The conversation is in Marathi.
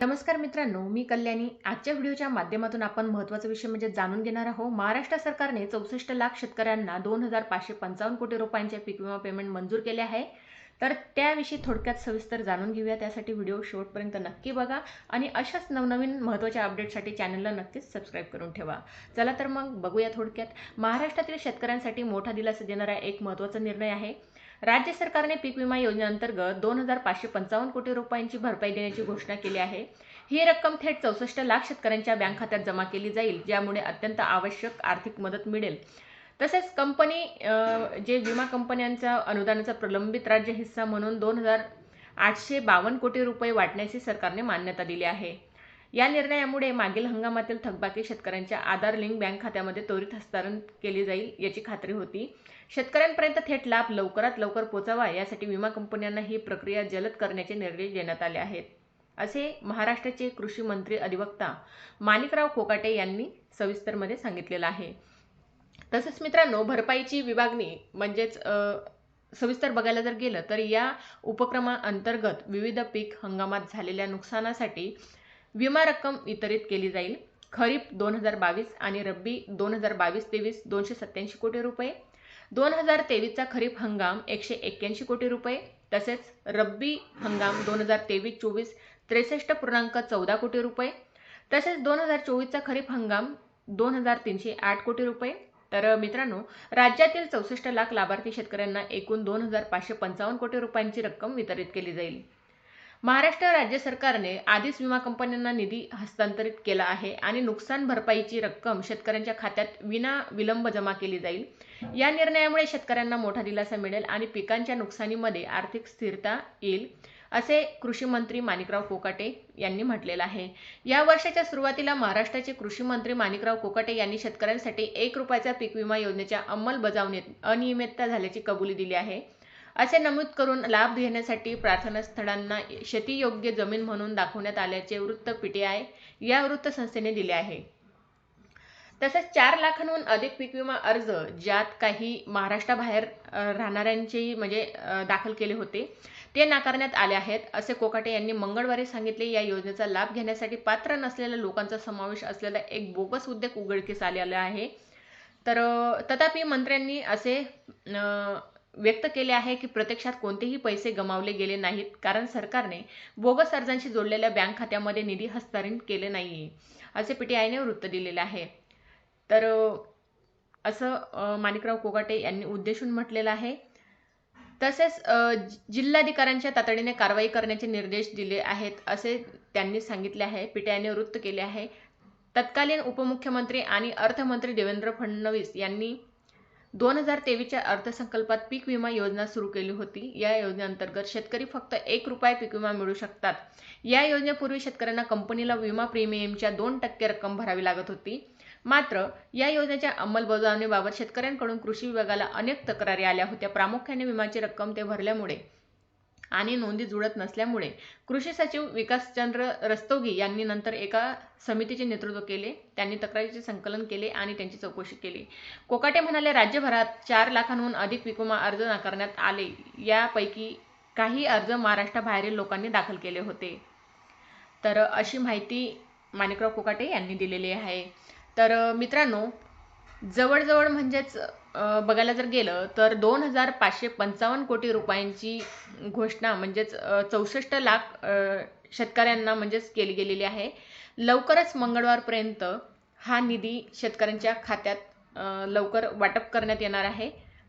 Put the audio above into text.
नमस्कार मित्रांनो मी कल्याणी. आजच्या व्हिडिओच्या माध्यमातून आपण महत्त्वाचा विषय म्हणजे जाणून घेणार आहोत. महाराष्ट्र सरकारने चौसष्ट लाख शेतकऱ्यांना दोन हजार पाचशे पंचावन्न कोटी रुपयांचे पीक विमा पेमेंट मंजूर केले आहे. तर त्याविषयी थोडक्यात सविस्तर जाणून घेऊया. त्यासाठी व्हिडिओ शेवटपर्यंत नक्की बघा आणि अशाच नवनवीन महत्त्वाच्या अपडेटसाठी चॅनलला नक्कीच सबस्क्राईब करून ठेवा. चला तर मग बघूया थोडक्यात. महाराष्ट्रातील शेतकऱ्यांसाठी मोठा दिलासा देणारा एक महत्त्वाचा निर्णय आहे. राज्य सरकारने पीक विमा योजनेअंतर्गत दोन हजार पाचशे पंचावन्न कोटी रुपयांची भरपाई देण्याची घोषणा केली आहे. ही रक्कम थेट चौसष्ट लाख शेतकऱ्यांच्या बँक खात्यात जमा केली जाईल ज्यामुळे अत्यंत आवश्यक आर्थिक मदत मिळेल. तसेच कंपनी जे विमा कंपन्यांचा अनुदानाचा प्रलंबित राज्य हिस्सा म्हणून दोन हजार आठशे बावन्न कोटी रुपये वाटण्याची सरकारने मान्यता दिली आहे. या निर्णयामुळे मागील हंगामातील थकबाकी शेतकऱ्यांच्या आधार लिंक बँक खात्यामध्ये त्वरित हस्तांतरण केली जाईल याची खात्री होती. शेतकऱ्यांपर्यंत थेट लाभ लवकरात लवकर पोचावा यासाठी विमा कंपन्यांना ही प्रक्रिया जलद करण्याचे निर्देश देण्यात आले आहेत. असे महाराष्ट्राचे कृषी मंत्री अधिवक्ता माणिकराव कोकाटे यांनी सविस्तरमध्ये सांगितलेलं आहे. तसंच मित्रांनो भरपाईची विभागणी म्हणजेच सविस्तर बघायला जर गेलं तर या उपक्रमाअंतर्गत विविध पीक हंगामात झालेल्या नुकसानासाठी विमा रक्कम वितरित केली जाईल. खरीप दोन हजार बावीस आणि रब्बी दोन हजार बावीस तेवीस दोनशे सत्याऐंशी कोटी रुपये. दोन हजार तेवीसचा खरीप हंगाम एकशे एक्क्याऐंशी कोटी रुपये. तसेच रब्बी हंगाम दोन हजार तेवीस चोवीस त्रेसष्ट पूर्णांक चौदा कोटी रुपये. तसेच दोन हजार चोवीसचा खरीप हंगाम दोन हजार तीनशे आठ कोटी रुपये. तर मित्रांनो राज्यातील चौसष्ट लाख लाभार्थी शेतकऱ्यांना एकूण दोन हजार पाचशे पंचावन्न कोटी रुपयांची रक्कम वितरित केली जाईल. महाराष्ट्र राज्य सरकारने आधीच विमा कंपन्यांना निधी हस्तांतरित केला आहे आणि नुकसान भरपाईची रक्कम शेतकऱ्यांच्या खात्यात विना विलंब जमा केली जाईल. या निर्णयामुळे शेतकऱ्यांना मोठा दिलासा मिळेल आणि पिकांच्या नुकसानीमध्ये आर्थिक स्थिरता येईल असे कृषी मंत्री माणिकराव कोकाटे यांनी म्हटलेलं आहे. या वर्षाच्या सुरुवातीला महाराष्ट्राचे कृषी मंत्री माणिकराव कोकाटे यांनी शेतकऱ्यांसाठी एक रुपयाचा पीक विमा योजनेच्या अंमलबजावणीत अनियमितता झाल्याची कबुली दिली आहे. असे नमूद करून लाभ घेण्यासाठी प्रार्थनास्थळांना शेतीयोग्य जमीन म्हणून दाखवण्यात आल्याचे वृत्त पीटीआय या वृत्तसंस्थेने दिले आहे. तसेच चार लाखांहून अधिक पीक विमा अर्ज ज्यात काही महाराष्ट्राबाहेर राहणाऱ्यांचेही म्हणजे दाखल केले होते ते नाकारण्यात आले आहेत असे कोकाटे यांनी मंगळवारी सांगितले. या योजनेचा लाभ घेण्यासाठी पात्र नसलेल्या लोकांचा समावेश असलेला एक बोगस उद्योग उघडकीस आलेला आहे. तर तथापि मंत्र्यांनी असे व्यक्त केले आहे की प्रत्यक्षात कोणतेही पैसे गमावले गेले नाहीत कारण सरकारने बोगस अर्जांशी जोडलेल्या बँक खात्यामध्ये निधी हस्तांतरित केले नाहीये असे पीटीआयने वृत्त दिलेले आहे. तर असं माणिकराव कोगाटे यांनी उद्देशून म्हटलेलं आहे. तसेच जिल्हाधिकाऱ्यांच्या तातडीने कारवाई करण्याचे निर्देश दिले आहेत असे त्यांनी सांगितले आहे. पीटीआयने वृत्त केले आहे. तत्कालीन उपमुख्यमंत्री आणि अर्थमंत्री देवेंद्र फडणवीस यांनी दोन हजार तेवीसच्या अर्थसंकल्पात पीक विमा योजना सुरू केली होती. या योजनेअंतर्गत शेतकरी फक्त एक रुपये पीक विमा मिळू शकतात. या योजनेपूर्वी शेतकऱ्यांना कंपनीला विमा प्रीमियमच्या दोन टक्के रक्कम भरावी लागत होती. मात्र या योजनेच्या अंमलबजावणीबाबत शेतकऱ्यांकडून कृषी विभागाला अनेक तक्रारी आल्या होत्या. प्रामुख्याने विमाची रक्कम ते भरल्यामुळे आणि नोंदी जुळत नसल्यामुळे कृषी सचिव विकासचंद्र रस्तोगी यांनी नंतर एका समितीचे नेतृत्व केले. त्यांनी तक्रारीचे संकलन केले आणि त्यांची चौकशी केली. कोकाटे म्हणाले राज्यभरात चार लाखांहून अधिक विकुमा अर्ज नाकारण्यात आले. यापैकी काही अर्ज महाराष्ट्राबाहेरील लोकांनी दाखल केले होते. तर अशी माहिती माणिकराव कोकाटे यांनी दिलेली आहे. तर मित्रांनो जवळजवळ म्हणजेच बघायला जर गेलं तर दोन हजार पाचशे पंचावन्न कोटी रुपयांची घोषणा म्हणजेच चौसष्ट लाख शेतकऱ्यांना म्हणजेच केली गेलेली आहे. लवकरच मंगळवारपर्यंत हा निधी शेतकऱ्यांच्या खात्यात लवकर वाटप करण्यात येणार आहे.